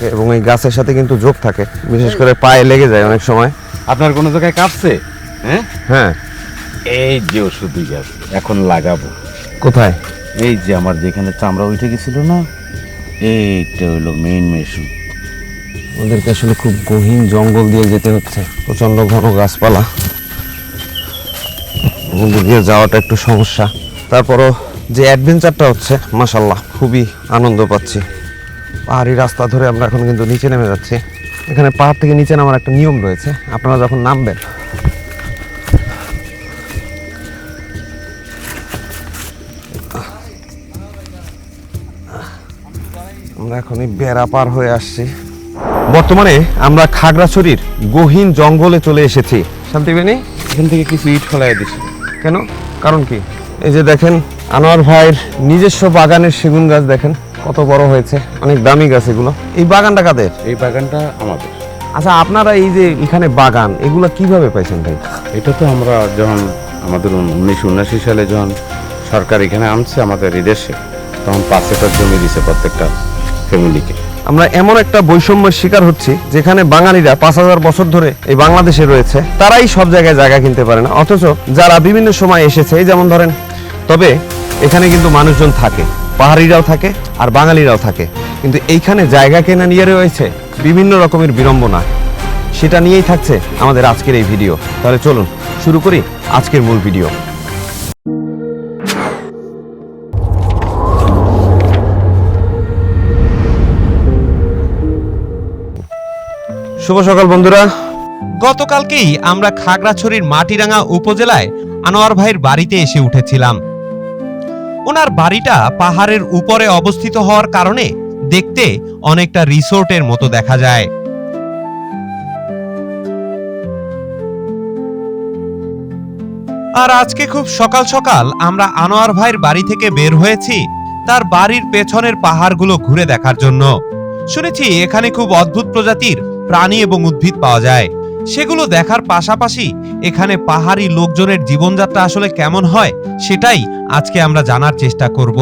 থাকে এবং এই গাছের সাথে কিন্তু যোগ থাকে বিশেষ করে পায়ে লেগে যায় অনেক সময়। আপনার কোনো জায়গায় কাঁপছে? হ্যাঁ? হ্যাঁ। এই যে ওষুধই গাছ এখন লাগাবো। কোথায়? এই যে আমার যেখানে চামড়া উঠে গেছিল না এইটা হলো মেইন মেশিন ওদেরকে আসলে খুব গহীন জঙ্গল দিয়ে যেতে হচ্ছে প্রচণ্ড ঘন গাছপালা। ওগুলো দিয়ে যাওয়াটা একটু সমস্যা। তারপরও যে অ্যাডভেঞ্চারটা হচ্ছে মাসাল্লাহ খুবই আনন্দ পাচ্ছি। পাহাড়ি রাস্তা ধরে আমরা এখন কিন্তু নিচে নেমে যাচ্ছি। এখানে পাহাড় থেকে নিচে নামার একটা নিয়ম রয়েছে। আপনারা যখন নামবেন, আমরা এখন এই বেড়া পার হয়ে আসছি। বর্তমানে আমরা খাগড়াছড়ির গহীন জঙ্গলে চলে এসেছি। শান্তি বেনি এখান থেকে কিছু ইট ফেলাই দিছি কেন? কারণ কি? এই যে দেখেন, আনোয়ার ভাইয়ের নিজস্ব বাগানের সেগুন গাছ দেখেন। কত বড় হয়েছে? অনেক দামি গাছ এগুলো। এই বাগানটা কাদের? এই বাগানটা আমাদের। আচ্ছা আপনারা এই যে এখানে বাগান এগুলো কীভাবে পাইছেন ভাই? এটা তো আমরা যখন আমাদের উনিশশো উনাশি সালে যখন সরকার এখানে আনছে আমাদের এই দেশে তখন পাঁচ একর জমি দিছে প্রত্যেকটা ফ্যামিলিকে আমরা এমন একটা বৈষম্যের শিকার হচ্ছি যেখানে বাঙালিরা পাঁচ হাজার বছর ধরে এই বাংলাদেশে রয়েছে তারাই সব জায়গায় জায়গা কিনতে পারে না। অথচ যারা বিভিন্ন সময় এসেছে এই যেমন ধরেন তবে এখানে কিন্তু মানুষজন থাকে। পাহাড়িরাও থাকে আর বাঙালিরাও থাকে। কিন্তু এইখানে জায়গা কেনা নিয়ে রয়েছে বিভিন্ন রকমের বিড়ম্বনা। সেটা নিয়েই থাকছে আমাদের আজকের এই ভিডিও। তাহলে চলুন, শুরু করি আজকের মূল ভিডিও। শুভ সকাল বন্ধুরা। গতকালকেই আমরা খাগড়াছড়ির মাটিরাঙ্গা উপজেলায় আনোয়ার ভাইয়ের বাড়িতে এসে উঠেছিলাম। ওনার বাড়িটা পাহাড়ের উপরে অবস্থিত হওয়ার কারণে দেখতে অনেকটা রিসোর্টের মতো দেখা যায়। আর আজকে খুব সকাল সকাল আমরা আনোয়ার ভাইয়ের বাড়ি থেকে বের হয়েছি তার বাড়ির পেছনের পাহাড়গুলো ঘুরে দেখার জন্য। শুনেছি এখানে খুব অদ্ভুত প্রজাতির প্রাণী এবং উদ্ভিদ পাওয়া যায়। সেগুলো দেখার পাশাপাশি এখানে পাহাড়ি লোকজনের জীবনযাত্রা আসলে কেমন হয় সেটাই আজকে আমরা জানার চেষ্টা করব।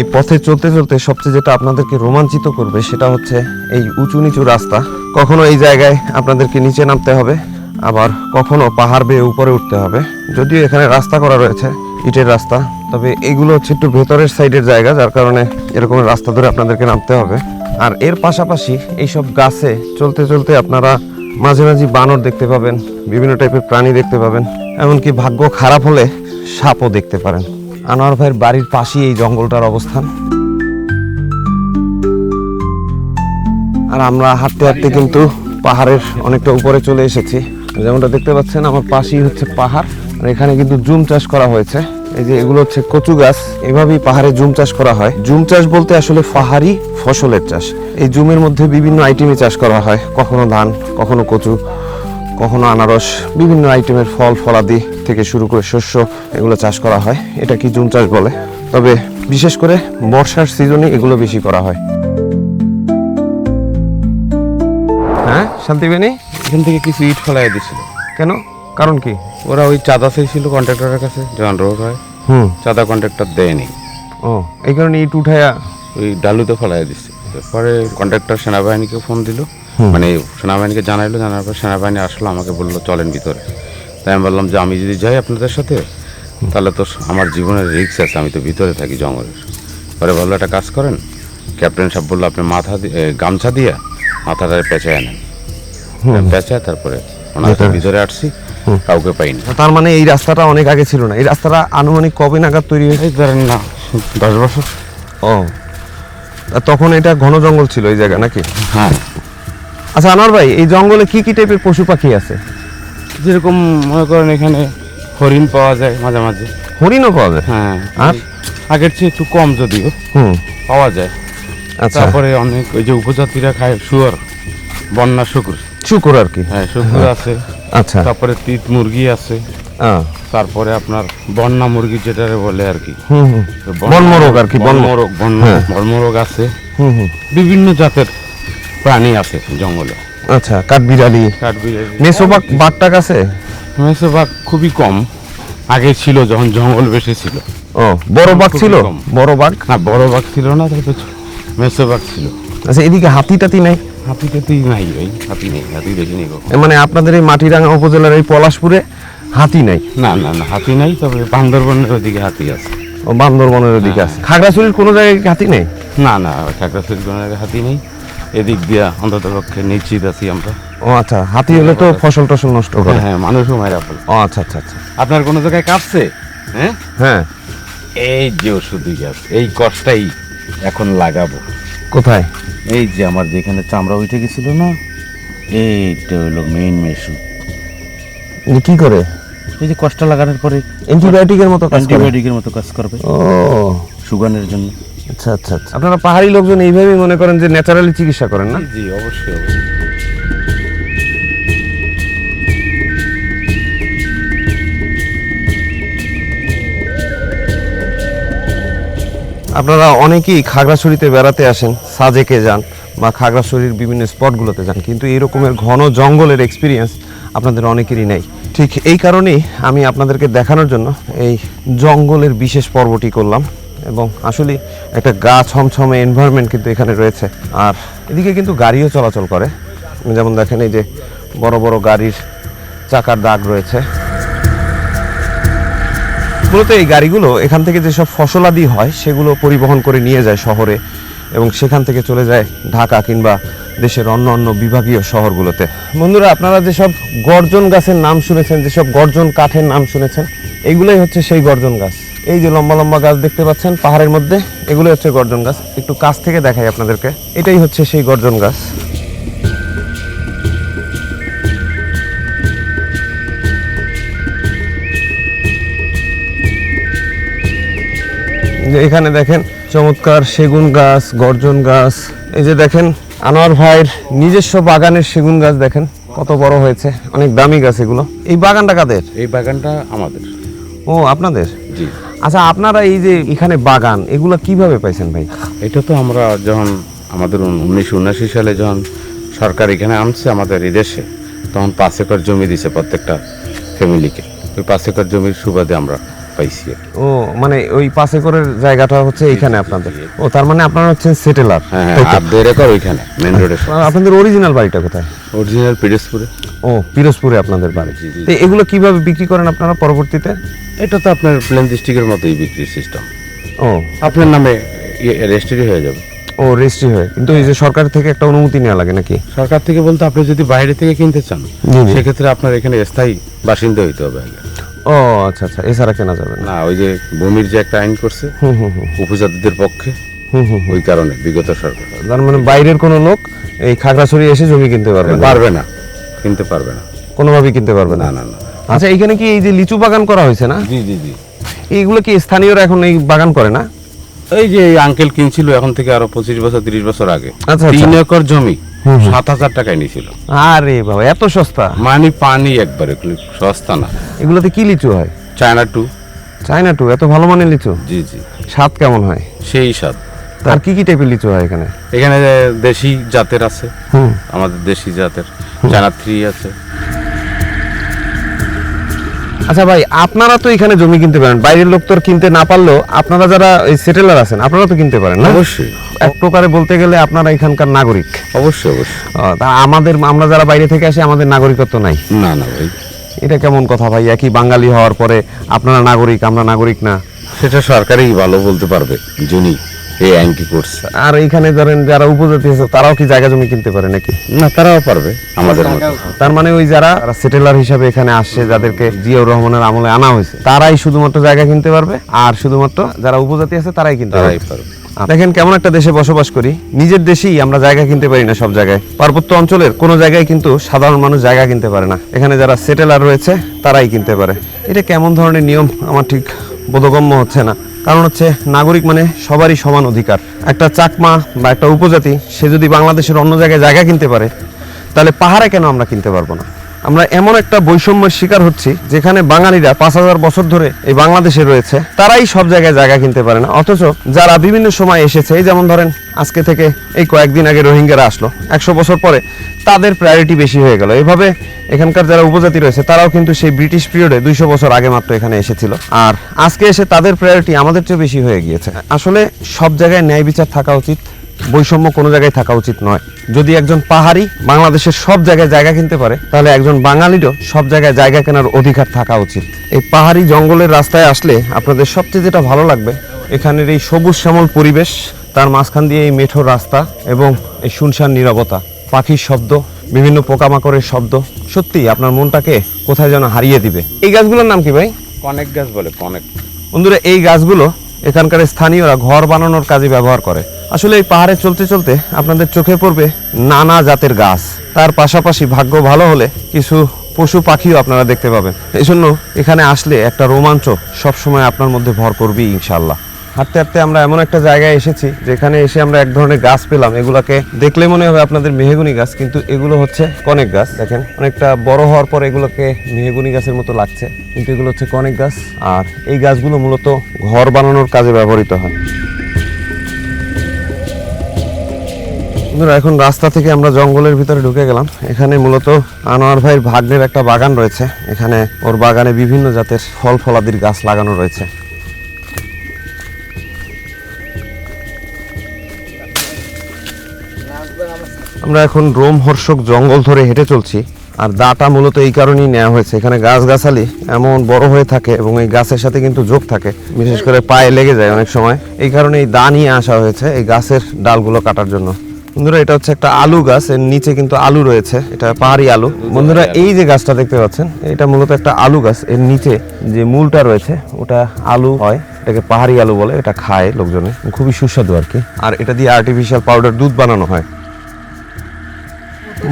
এই পথে চলতে চলতে সবচেয়ে যেটা আপনাদেরকে রোমাঞ্চিত করবে সেটা হচ্ছে এই উঁচু নিচু রাস্তা। কখনো এই জায়গায় আপনাদেরকে নিচে নামতে হবে, আবার কখনো পাহাড় বেয়ে উপরে উঠতে হবে। যদিও এখানে রাস্তা করা রয়েছে, ইটের রাস্তা, তবে এগুলো হচ্ছে একটু ভেতরের সাইডের জায়গা, যার কারণে এরকম রাস্তা ধরে আপনাদেরকে নামতে হবে। আর এর পাশাপাশি এইসব গাছে চলতে চলতে আপনারা মাঝে মাঝে বানর দেখতে পাবেন, বিভিন্ন টাইপের প্রাণী দেখতে পাবেন, এমনকি ভাগ্য খারাপ হলে সাপও দেখতে পারেন। আনোয়ার ভাইয়ের বাড়ির পাশেই এই জঙ্গলটার অবস্থান। আর আমরা হাঁটতে হাঁটতে কিন্তু পাহাড়ের অনেকটা উপরে চলে এসেছি। যেমনটা দেখতে পাচ্ছেন, আমার পাশেই হচ্ছে পাহাড়, আর এখানে কিন্তু জুম চাষ করা হয়েছে। এই যে এগুলো হচ্ছে কচু গাছ। এভাবেই পাহাড়ে জুম চাষ করা হয়। জুম চাষ বলতে আসলে পাহাড়ি ফসলের চাষ। এই জুমের মধ্যে বিভিন্ন আইটেমে চাষ করা হয়। কখনো ধান, কখনো কচু, কখনো আনারস, বিভিন্ন আইটেমের ফল, ফলাদি থেকে শুরু করে শস্য এগুলো চাষ করা হয়। এটা কি জুম চাষ বলে? তবে বিশেষ করে বর্ষার সিজনে এগুলো বেশি করা হয়। হ্যাঁ শান্তিবেনি এখান থেকে কিছু ইট ফেলাই দিছিল। কেন? কারণ কি? ওরা ওই চাঁদা চেয়েছিল কন্ট্রাক্টরের কাছে। যখন রোড হয়। হুম। চাঁদা কন্ট্রাক্টর দেয়নি। ও এই কারণে ইট উঠাইয়া ওই ডালুতে ফেলাই দিচ্ছে পরে কন্ট্রাক্টর সেনাবাহিনীকে ফোন দিল। মানে সেনাবাহিনীকে জানাইলো জানার পর সেনাবাহিনী আসলো আমাকে বলল চলেন ভিতরে। তাই আমি বললাম যে আমি যদি যাই আপনাদের সাথে তাহলে তো আমার জীবনের রিস্ক আছে আমি তো ভিতরে থাকি জঙ্গলের। পরে বলল একটা কাজ করেন ক্যাপ্টেন সাহেব বলল আপনি মাথা দিয়ে গামছা দিয়ে মাথাটা পেঁচায় নেন। পেঁচায় তারপরে ওনার। ভিতরে। আসছি কাউকে পাইনি। তার মানে এই রাস্তাটা অনেক আগে ছিল না। এই রাস্তাটা আনুমানিক কবে নাগাদ তৈরি হয়েছে? ধরেন না দশ বছর। ও। তখন এটা ঘন জঙ্গল ছিল এই জায়গা নাকি? হ্যাঁ। আচ্ছা আনোয়ার ভাই এই জঙ্গলে কি কি টাইপের পশু পাখি আছে? যেরকম মনে করেন এখানে হরিণ পাওয়া যায় মাঝে মাঝে হরিণও পাওয়া যায়? হ্যাঁ আর? আগের চেয়ে একটু কম যদিও। হুম। পাওয়া যায়। আচ্ছা। তারপরে অনেক ওই যে উপজাতিরা খায় শুয়ার বন্যা শুকুর। শুকুর আর কি। হ্যাঁ শুকুর আছে। আচ্ছা। তারপরে তিত মুরগি আছে। তারপরে আপনার বন্যা মুরগি যেটারে বলে আর কি। হুম হুম। তো বনমোরগ আর কি, বন- বনমোরগ বন্য- হ্যাঁ। বনমোরগ আছে। হুম হুম। বিভিন্ন জাতের প্রাণী আছে জঙ্গলে। আচ্ছা কাঠবিড়ালি। কাঠবিড়ালি। মেসোবাগ বাঘটাক আছে? মেসোবাগ খুবই কম। আগে ছিল যখন জঙ্গল বেশি ছিল। ও বড় বাঘ ছিল। বড় বাঘ? না বড় বাঘ ছিল না তারপর মেসো বাঘ ছিল। আচ্ছা এদিকে হাতি টাতি নাই? হাতি টাতি নাই ভাই হাতি নেই হাতি নেই মানে আপনাদের এই মাটিরাঙ্গা উপজেলার এই পলাশপুরে হাতি নাই? না না না হাতি নাই তবে বান্দরবনের ওদিকে হাতি আছে। ও বান্দরবনের ওদিকে আছে। খাগড়াছড়ির কোনো জায়গায় হাতি নেই? না না খাগড়াছড়ির কোনো জায়গায় হাতি নেই। এদিক দিয়া অন্তত পক্ষে নিশ্চিত আছি আমরা। ও আচ্ছা হাতি হলে তো ফসল টসল নষ্ট করে। হ্যাঁ মানুষও মায়েরা ফেলে ও আচ্ছা আচ্ছা আচ্ছা। আপনার কোনো জায়গায় কাঁপছে? হ্যাঁ? হ্যাঁ। এই যে ওষুধই গাছ এই কষ্টটাই এখন লাগাবো। কোথায়? এই যে আমার যেখানে চামড়া উঠে গেছিল না এইটা হলো মেইন মেশু যে কি করে? এই যে কষ্ট লাগানোর পরে অ্যান্টিবায়োটিকের মতো কাজ করে। অ্যান্টিবায়োটিকের মতো কাজ করবে। ও। সুগানের জন্য। আচ্ছা আচ্ছা আচ্ছা। আপনারা পাহাড়ি লোকজন এইভাবেই মনে করেন যে ন্যাচারালি চিকিৎসা করেন না? জি অবশ্যই অবশ্যই। আপনারা অনেকেই খাগড়াছড়িতে বেড়াতে আসেন, সাজেকে যান বা খাগড়াছড়ির বিভিন্ন স্পটগুলোতে যান, কিন্তু এই রকমের ঘন জঙ্গলের এক্সপিরিয়েন্স আপনাদের অনেকেরই নেই। ঠিক এই কারণেই আমি আপনাদেরকে দেখানোর জন্য এই জঙ্গলের বিশেষ পর্বটি করলাম এবং আসলে একটা গা ছমছমে এনভায়রনমেন্ট কিন্তু এখানে রয়েছে। আর এদিকে কিন্তু গাড়িও চলাচল করে। যেমন দেখেন এই যে বড় বড় গাড়ির চাকার দাগ রয়েছে। মূলত এই গাড়িগুলো এখান থেকে যেসব ফসলাদি হয়, সেগুলো পরিবহন করে নিয়ে যায় শহরে এবং সেখান থেকে চলে যায় ঢাকা কিংবা দেশের অন্য অন্য বিভাগীয় শহরগুলোতে। বন্ধুরা, আপনারা যেসব গর্জন গাছের নাম শুনেছেন, যেসব গর্জন কাঠের নাম শুনেছেন এইগুলোই হচ্ছে সেই গর্জন গাছ। এই যে লম্বা লম্বা গাছ দেখতে পাচ্ছেন পাহাড়ের মধ্যে এগুলো হচ্ছে গর্জন গাছ। একটু কাছ থেকে দেখাই আপনাদেরকে। এটাই হচ্ছে সেই গর্জন গাছ। যে এখানে দেখেন চমৎকার সেগুন গাছ গর্জন গাছ। এই যে দেখেন আনোয়ার ভাইয়ের নিজস্ব বাগানের সেগুন গাছ দেখেন কত বড় হয়েছে অনেক দামি গাছ এগুলো। এই বাগানটা কাদের? এই বাগানটা আমাদের। ও আপনাদের? জি। আচ্ছা আপনারা এই যে এখানে বাগান এগুলো কীভাবে পাইছেন ভাই? এটা তো আমরা যখন আমাদের উনিশশো উনাশি সালে যখন সরকার এখানে আনছে আমাদের এই দেশে তখন পাঁচ একর জমি দিছে প্রত্যেকটা ফ্যামিলিকে ওই পাঁচ একর জমির সুবাদে আমরা পাইছি ও মানে ওই পাঁচ একরের জায়গাটা হচ্ছে এইখানে আপনাদের। ও তার মানে আপনারা হচ্ছেন সেটেলার হ্যাঁ হ্যাঁ আর দেড় একর ওইখানে মেন রোডের আপনাদের অরিজিনাল বাড়িটা কোথায়? অরিজিনাল পিরোজপুরে। ও পিরোজপুরে আপনাদের বাড়ি। তো এগুলো কীভাবে বিক্রি করেন আপনারা পরবর্তীতে? এটা তো আপনার প্লেন ডিস্ট্রিক্টের মতোই বিক্রির সিস্টেম ও। আপনার নামে রেজিস্ট্রি হয়ে যাবে। ও রেজিস্ট্রি হয়। কিন্তু এই যে সরকার থেকে একটা অনুমতি নেওয়া লাগে নাকি? সরকার থেকে বলতে আপনি যদি বাইরে থেকে কিনতে চান। সেক্ষেত্রে আপনার এখানে স্থায়ী বাসিন্দা হইতে হবে আগে। ও আচ্ছা আচ্ছা এছাড়া কেনা যাবে না। ওই যে ভূমির যে একটা আইন করছে হুম হুম হুম। উপজাতিদের পক্ষে হুম হুম ওই কারণে বিগত সরকার। তার মানে বাইরের কোনো লোক এই খাগড়াছড়ি এসে জমি কিনতে পারবে না? পারবে না কিনতে পারবে না। কোনোভাবেই কিনতে পারবে না? না না আচ্ছা এখানে কি এই যে লিচু বাগান করা হয়েছে না? জি জি জি। এইগুলো কি স্থানীয়রা এখন এই বাগান করে না? এই যে এই আঙ্কেল কিনছিল এখন থেকে আরও পঁচিশ বছর তিরিশ বছর আগে। আচ্ছা, তিন আচ্ছা। একর জমি। সাত হাজার টাকায় নিয়েছিল। আরে বাবা এত সস্তা? মানে পানি একবারে সস্তা না। এগুলোতে কি লিচু হয়? China two. চায়না টু এত ভালো মানের লিচু? জি জি। স্বাদ কেমন হয়? সেই স্বাদ। আর কি কি টাইপের লিচু হয় এখানে? এখানে দেশি জাতের আছে। হুম। আমাদের দেশি জাতের। চায়না থ্রি আছে। আচ্ছা ভাই আপনারা তো এখানে জমি কিনতে পারেন বাইরের লোক তো কিনতে না পারলেও আপনারা যারা এই সেটেলার আছেন আপনারা তো কিনতে পারেন না? অবশ্যই। এক প্রকারে বলতে গেলে আপনারা এখানকার নাগরিক। অবশ্যই অবশ্যই। তা আমাদের আমরা যারা বাইরে থেকে আসি আমাদের নাগরিকত্ব নাই। না না ভাই। এটা কেমন কথা ভাই? একই বাঙালি হওয়ার পরে আপনারা নাগরিক আমরা নাগরিক না। সেটা সরকারই ভালো বলতে পারবে যিনি এই আইনটি করছে আর এখানে ধরেন যারা উপজাতি আছে তারাও কি জায়গা জমি কিনতে পারে নাকি? না তারাও পারবে আমাদের মতো। তার মানে ওই যারা সেটেলার হিসাবে এখানে আসছে যাদেরকে জিয়াউর রহমানের আমলে আনা হয়েছে তারাই শুধুমাত্র জায়গা কিনতে পারবে আর শুধুমাত্র যারা উপজাতি আছে তারাই কিনতে পারবে। পারবে। দেখেন কেমন একটা দেশে বসবাস করি। নিজের দেশেই আমরা জায়গা কিনতে পারি না সব জায়গায়। পার্বত্য অঞ্চলের কোনো জায়গায় কিন্তু সাধারণ মানুষ জায়গা কিনতে পারে না। এখানে যারা সেটেলার রয়েছে তারাই কিনতে পারে। এটা কেমন ধরনের নিয়ম? আমার ঠিক বোধগম্য হচ্ছে না। কারণ হচ্ছে নাগরিক মানে সবারই সমান অধিকার। একটা চাকমা বা একটা উপজাতি, সে যদি বাংলাদেশের অন্য জায়গায় জায়গা কিনতে পারে, তাহলে পাহাড়ে কেন আমরা কিনতে পারব না? আমরা এমন একটা বৈষম্যের শিকার হচ্ছি যেখানে বাঙালিরা পাঁচ হাজার বছর ধরে এই বাংলাদেশে রয়েছে। তারাই সব জায়গায় জায়গা কিনতে পারে না। অথচ যারা বিভিন্ন সময় এসেছে, এই যেমন ধরেন আজকে থেকে এই কয়েকদিন আগে রোহিঙ্গারা আসলো, একশো বছর পরে তাদের প্রায়োরিটি বেশি হয়ে গেল। এভাবে এখানকার যারা উপজাতি রয়েছে, তারাও কিন্তু সেই ব্রিটিশ পিরিয়ডে দুইশো বছর আগে মাত্র এখানে এসেছিল। আর আজকে এসে তাদের প্রায়োরিটি আমাদের চেয়ে বেশি হয়ে গিয়েছে। আসলে সব জায়গায় ন্যায় বিচার থাকা উচিত। বৈষম্য কোনো জায়গায় থাকা উচিত নয়। যদি একজন পাহাড়ি বাংলাদেশের সব জায়গায় জায়গা কিনতে পারে তাহলে একজন বাঙালিরও সব জায়গায় জায়গা কেনার অধিকার থাকা উচিত। এই পাহাড়ি জঙ্গলের রাস্তায় আসলে আপনাদের সবচেয়ে যেটা ভালো লাগবে এখানের এই সবুজ শ্যামল পরিবেশ তার মাঝখান দিয়ে এই মেঠো রাস্তা এবং এই শুনশান নীরবতা পাখির শব্দ বিভিন্ন পোকামাকড়ের শব্দ সত্যি আপনার মনটাকে কোথায় যেন হারিয়ে দিবে। এই গাছগুলোর নাম কি ভাই? কনেক গাছ বলে কনেক। বন্ধুরা এই গাছগুলো এখানকার স্থানীয়রা ঘর বানানোর কাজে ব্যবহার করে। আসলে এই পাহাড়ে চলতে চলতে আপনাদের চোখে পড়বে নানা জাতের গাছ। তার পাশাপাশি ভাগ্য ভালো হলে কিছু পশু পাখিও আপনারা দেখতে পাবেন। এই জন্য এখানে আসলে একটা রোমাঞ্চ সবসময় আপনার মধ্যে ভর করবেই ইনশাল্লাহ হাঁটতে হাঁটতে আমরা এমন একটা জায়গায় এসেছি, যেখানে এসে আমরা এক ধরনের গাছ পেলাম। এগুলাকে দেখলে মনে হবে আপনাদের মেহেগুনি গাছ, কিন্তু এগুলো হচ্ছে কনেক গাছ। দেখেন, অনেকটা বড় হওয়ার পর এগুলোকে মেহেগুনি গাছের মতো লাগছে, কিন্তু এগুলো হচ্ছে কনেক গাছ। আর এই গাছগুলো মূলত ঘর বানানোর কাজে ব্যবহৃত হয়। বন্ধুরা, এখন রাস্তা থেকে আমরা জঙ্গলের ভিতরে ঢুকে গেলাম। এখানে মূলত আনোয়ার ভাইয়ের ভাগ্নের একটা বাগান রয়েছে। এখানে ওর বাগানে বিভিন্ন জাতের ফল ফলাদির গাছ লাগানো রয়েছে। আমরা এখন রোমহর্ষক জঙ্গল ধরে হেঁটে চলছি। আর দাটা মূলত এই কারণেই নেওয়া হয়েছে। এখানে গাছগাছালি এমন বড় হয়ে থাকে এবং এই গাছের সাথে কিন্তু যোগ থাকে, বিশেষ করে পায়ে লেগে যায় অনেক সময়। এই কারণে এই দা নিয়ে আসা হয়েছে এই গাছের ডালগুলো কাটার জন্য। বন্ধুরা, এটা হচ্ছে একটা আলু গাছ, এর নিচে কিন্তু আলু রয়েছে, এটা পাহাড়ি আলু। বন্ধুরা, এই যে গাছটা দেখতে পাচ্ছেন, এটা মূলত একটা আলু গাছ, এর নিচে যে মূলটা রয়েছে, ওটা আলু হয়, এটাকে পাহাড়ি আলু বলে, এটা খায় লোকজনে, খুবই সুস্বাদু আর কি। আর এটা দিয়ে আর্টিফিশিয়াল পাউডার দুধ বানানো হয়।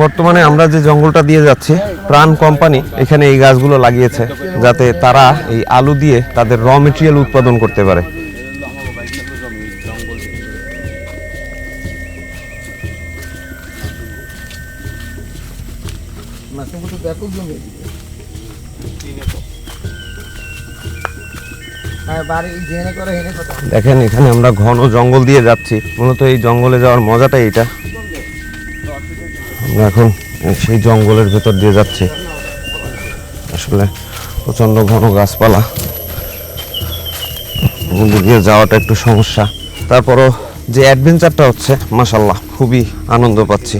বর্তমানে আমরা যে জঙ্গলটা দিয়ে যাচ্ছি, প্রাণ কোম্পানি এখানে এই গাছগুলো লাগিয়েছে, যাতে তারা এই আলু দিয়ে তাদের র মেটেরিয়াল উৎপাদন করতে পারে। হ্যাঁ দেখেন, এখানে আমরা ঘন জঙ্গল দিয়ে যাচ্ছি। মূলত এই জঙ্গলে যাওয়ার মজাটাই এটা আমরা এখন সেই জঙ্গলের ভেতর দিয়ে যাচ্ছি। আসলে প্রচণ্ড ঘন গাছপালা। দিয়ে যাওয়াটা একটু সমস্যা। তারপরও যে অ্যাডভেঞ্চারটা হচ্ছে মাসাল্লাহ খুবই আনন্দ পাচ্ছি।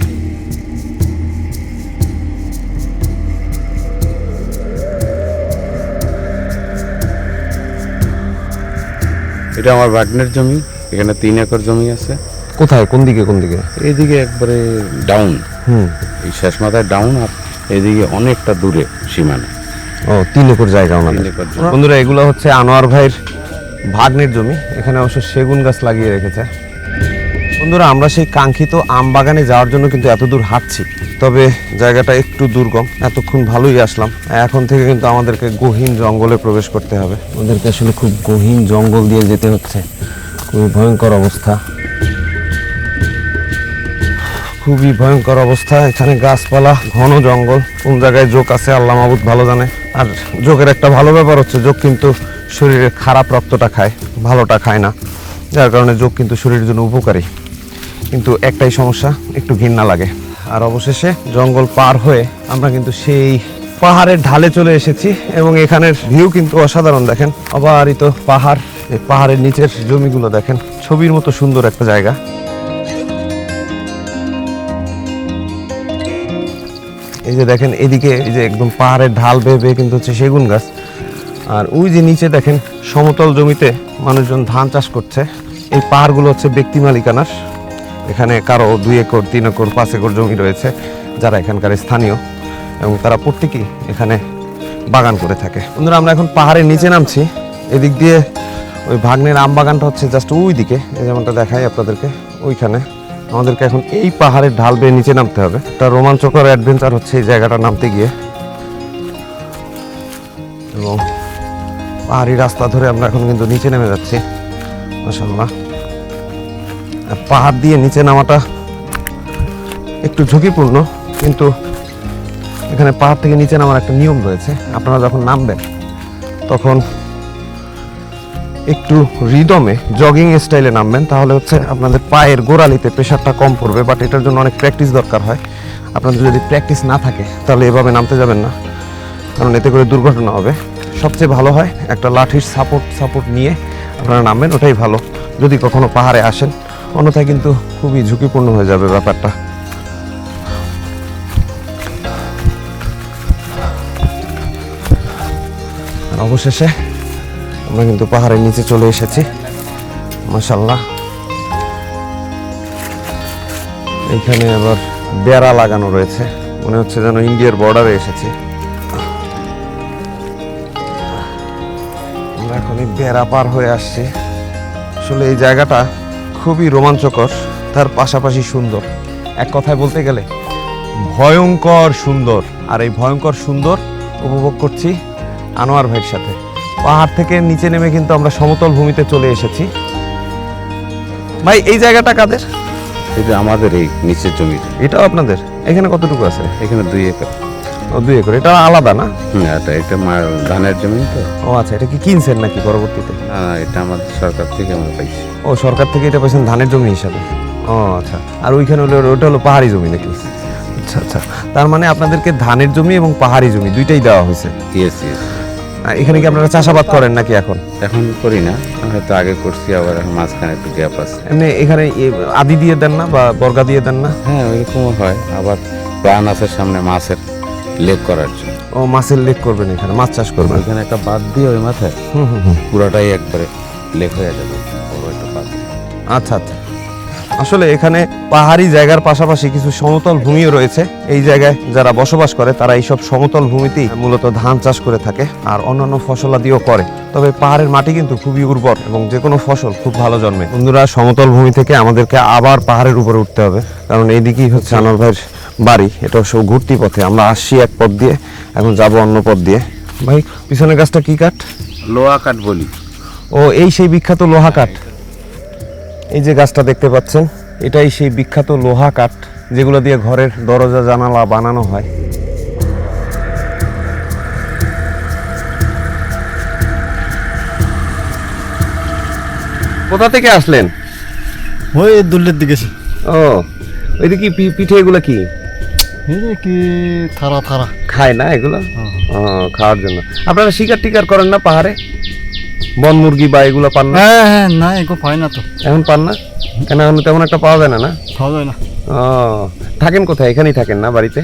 এটা আমার বাগনের জমি এখানে তিন একর জমি আছে। কোথায়? কোন দিকে কোন দিকে? এদিকে একবারে ডাউন হুম। এই শেষ মাথায় ডাউন আর এদিকে অনেকটা দূরে সীমানা। ও তিন একর জায়গা ওনাদের। জমি। বন্ধুরা এগুলো হচ্ছে আনোয়ার ভাইয়ের ভাগ্নের জমি। এখানে অবশ্য সেগুন গাছ লাগিয়ে রেখেছে। বন্ধুরা আমরা সেই কাঙ্ক্ষিত আম বাগানে যাওয়ার জন্য কিন্তু এত দূর হাঁটছি। তবে জায়গাটা একটু দুর্গম এতক্ষণ ভালোই আসলাম। এখন থেকে কিন্তু আমাদেরকে গহীন জঙ্গলে প্রবেশ করতে হবে। ওদেরকে আসলে খুব গহীন জঙ্গল দিয়ে যেতে হচ্ছে। খুবই ভয়ঙ্কর অবস্থা। খুবই ভয়ঙ্কর অবস্থা। এখানে গাছপালা ঘন জঙ্গল কোন জায়গায় জোক আছে আল্লাহ মাহবুদ ভালো জানে। আর জোকের একটা ভালো ব্যাপার হচ্ছে জোক কিন্তু শরীরের খারাপ রক্তটা খায় ভালোটা খায় না। যার কারণে জোক কিন্তু শরীরের জন্য উপকারী। কিন্তু একটাই সমস্যা, একটু ঘৃণা লাগে। আর অবশেষে জঙ্গল পার হয়ে আমরা কিন্তু সেই পাহাড়ের ঢালে চলে এসেছি এবং এখানের ভিউ কিন্তু অসাধারণ দেখেন। অবারিত পাহাড়, এই পাহাড়ের নিচের জমিগুলো দেখেন, ছবির মতো সুন্দর একটা জায়গা। এই যে দেখেন, এদিকে এই যে একদম পাহাড়ের ঢাল বেয়ে বেয়ে কিন্তু হচ্ছে সেগুন গাছ। আর ওই যে নিচে দেখেন, সমতল জমিতে মানুষজন ধান চাষ করছে। এই পাহাড়গুলো হচ্ছে ব্যক্তি মালিকানার। এখানে কারও দুই একর, তিন একর, পাঁচ একর জমি রয়েছে যারা এখানকার স্থানীয় এবং তারা প্রত্যেকেই এখানে বাগান করে থাকে। বন্ধুরা, আমরা এখন পাহাড়ের নিচে নামছি। এদিক দিয়ে ওই ভাগ্নের আম বাগানটা হচ্ছে জাস্ট ওই দিকে যেমনটা দেখাই আপনাদেরকে, ওইখানে। আমাদেরকে এখন এই পাহাড়ের ঢাল বেয়ে নিচে নামতে হবে। একটা রোমাঞ্চকর অ্যাডভেঞ্চার হচ্ছে এই জায়গাটা নামতে গিয়ে। এবং পাহাড়ি রাস্তা ধরে আমরা এখন কিন্তু নিচে নেমে যাচ্ছি। মাসাল্লাহ পাহাড় দিয়ে নিচে নামাটা একটু ঝুঁকিপূর্ণ, কিন্তু এখানে পাহাড় থেকে নিচে নামার একটা নিয়ম রয়েছে। আপনারা যখন নামবেন, তখন একটু রিদমে জগিং স্টাইলে নামবেন, তাহলে হচ্ছে আপনাদের পায়ের গোড়ালিতে প্রেশারটা কম পড়বে বাট এটার জন্য অনেক প্র্যাকটিস দরকার হয়। আপনাদের যদি প্র্যাকটিস না থাকে, তাহলে এভাবে নামতে যাবেন না, কারণ এতে করে দুর্ঘটনা হবে। সবচেয়ে ভালো হয় একটা লাঠির সাপোর্ট সাপোর্ট নিয়ে আপনারা নামবেন, ওটাই ভালো। যদি কখনো পাহাড়ে আসেন অন্যথায় কিন্তু খুবই ঝুঁকিপূর্ণ হয়ে যাবে ব্যাপারটা। অবশেষে আমরা কিন্তু পাহাড়ের নিচে চলে এসেছি। মাসাল্লাহ এখানে আবার বেড়া লাগানো রয়েছে। মনে হচ্ছে যেন ইন্ডিয়ার বর্ডারে এসেছি। আমরা এখন বেড়া পার হয়ে আসছি। আসলে এই জায়গাটা খুবই রোমাঞ্চকর তার পাশাপাশি সুন্দর। এক কথায় বলতে গেলে ভয়ঙ্কর সুন্দর। আর এই ভয়ঙ্কর সুন্দর উপভোগ করছি আনোয়ার ভাইয়ের সাথে। পাহাড় থেকে নিচে নেমে কিন্তু আমরা সমতল ভূমিতে চলে এসেছি। ভাই এই জায়গাটা কাদের? যে আমাদের এই নিচের জমির এটাও আপনাদের? এখানে কতটুকু আছে? এখানে দুই একর। ও দুই একর। এটা আলাদা না? হুম, এটা এটা ধানের জমি তো। ও আচ্ছা এটা কি কিনছেন নাকি পরবর্তীতে? না না এটা আমাদের সরকার থেকে আমরা পাইছি। ও সরকার থেকে এটা পেয়েছেন ধানের জমি হিসাবে? ও আচ্ছা। আর ওইখানে হলো ওটা হলো পাহাড়ি জমি নাকি? আচ্ছা আচ্ছা। তার মানে আপনাদেরকে ধানের জমি এবং পাহাড়ি জমি দুইটাই দেওয়া হয়েছে? ইয়েস ইয়েস এখানে কি আপনারা চাষাবাদ করেন নাকি এখন? এখন করি না। হয়তো আগে করছি আবার মাঝখানে একটু গ্যাপ আছে। এমনি এখানে আদি দিয়ে দেন না বা বর্গা দিয়ে দেন না? হ্যাঁ ওইরকমও হয়। আবার প্রাণ আছে সামনে মাছের লেক করার জন্য। ও মাছের লেক করবেন এখানে মাছ চাষ করবেন? এখানে একটা বাদ দিয়ে ওই মাথায় হুম হুম হুম। পুরাটাই একবারে লেক হয়ে যাবে বড় একটা বাদ আচ্ছা আচ্ছা। আসলে এখানে পাহাড়ি জায়গার পাশাপাশি কিছু সমতল ভূমিও রয়েছে। এই জায়গায় যারা বসবাস করে তারা এইসব সমতল ভূমিতেই মূলত ধান চাষ করে থাকে আর অন্যান্য ফসলাদিও করে। তবে পাহাড়ের মাটি কিন্তু খুবই উর্বর এবং যে কোনো ফসল খুব ভালো জন্মে। বন্ধুরা সমতল ভূমি থেকে আমাদেরকে আবার পাহাড়ের উপরে উঠতে হবে। কারণ এইদিকেই হচ্ছে আনোয়ার ভাইয়ের বাড়ি এটা সব ঘুরতি পথে। আমরা আসছি এক পথ দিয়ে এখন যাব অন্য পথ দিয়ে। ভাই পিছনের গাছটা কি কাঠ? লোহা কাঠ বলি। ও এই সেই বিখ্যাত লোহা কাঠ। এই যে গাছটা দেখতে পাচ্ছেন এটাই সেই বিখ্যাত লোহা কাঠ যেগুলো দিয়ে ঘরের দরজা জানালা বানানো হয়। কোথা থেকে আসলেন? ওই দুল্লের দিকে। ও ওইদিকে কি পি- পিঠে এগুলো কি? কি থারা থারা? খায় না এগুলো? খাওয়ার জন্য। আপনারা শিকার টিকার করেন না পাহাড়ে? বন মুরগি বা এগুলো পান না? হ্যাঁ হ্যাঁ না এগো পাই না তো। এখন পান না? কেন এখন তেমন একটা পাওয়া যায় না না? খাওয়া যায় না। ও থাকেন কোথায়? এখানেই থাকেন না বাড়িতে?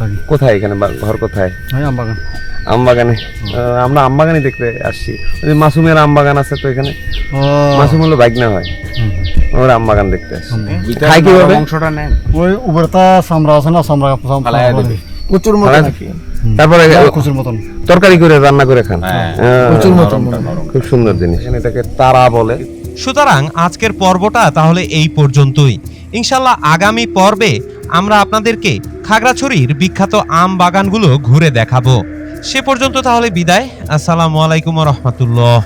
থাকি। কোথায় এখানে? ঘর কোথায়? আমবাগান। আমবাগানে? আমরা আমবাগানে দেখতে আসছি। ওই মাসুমের আমবাগান আছে তো এখানে? মাসুম হলো বাইক না হয় ওর দেখতে আসছি। খাই কীভাবে? অংশটা নেন। ওই উপরটা সামরা আছে না সামরা ফালাইয়া প্রচুর মতো তারপরে কুচুর মতন। তরকারি করে রান্না করে খান। হ্যাঁ। হ্যাঁ, প্রচুর মতো খুব সুন্দর জিনিস। এটাকে তারা বলে। সুতরাং আজকের পর্বটা তাহলে এই পর্যন্তই। ইনশাল্লাহ আগামী পর্বে আমরা আপনাদেরকে খাগড়াছড়ির বিখ্যাত আম বাগানগুলো ঘুরে দেখাবো। সে পর্যন্ত তাহলে বিদায়। আসসালামু আলাইকুম রহমতুল্লাহ।